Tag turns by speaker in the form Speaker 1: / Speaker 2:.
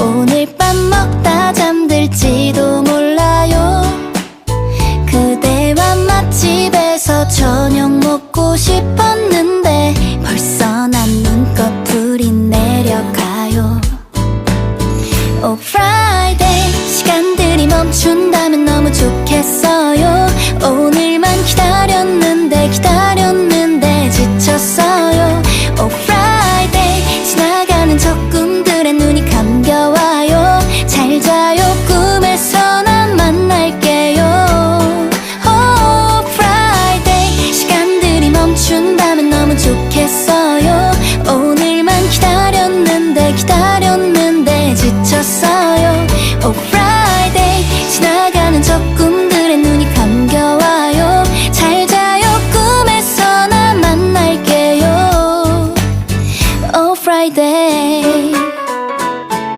Speaker 1: 오늘 밤 먹다 잠들지도 몰라요. 그대와 맛집에서 저녁 먹고 싶었는데 벌써 난 눈꺼풀이 내려가요. 오 프라이데이 시간들이 멈춘다면 너무 좋겠어 돌아와요. 잘 자요. 꿈에서 난 만날게요. Oh Friday. 시간들이 멈춘다면 너무 좋겠어요. 오늘만 기다렸는데 기다려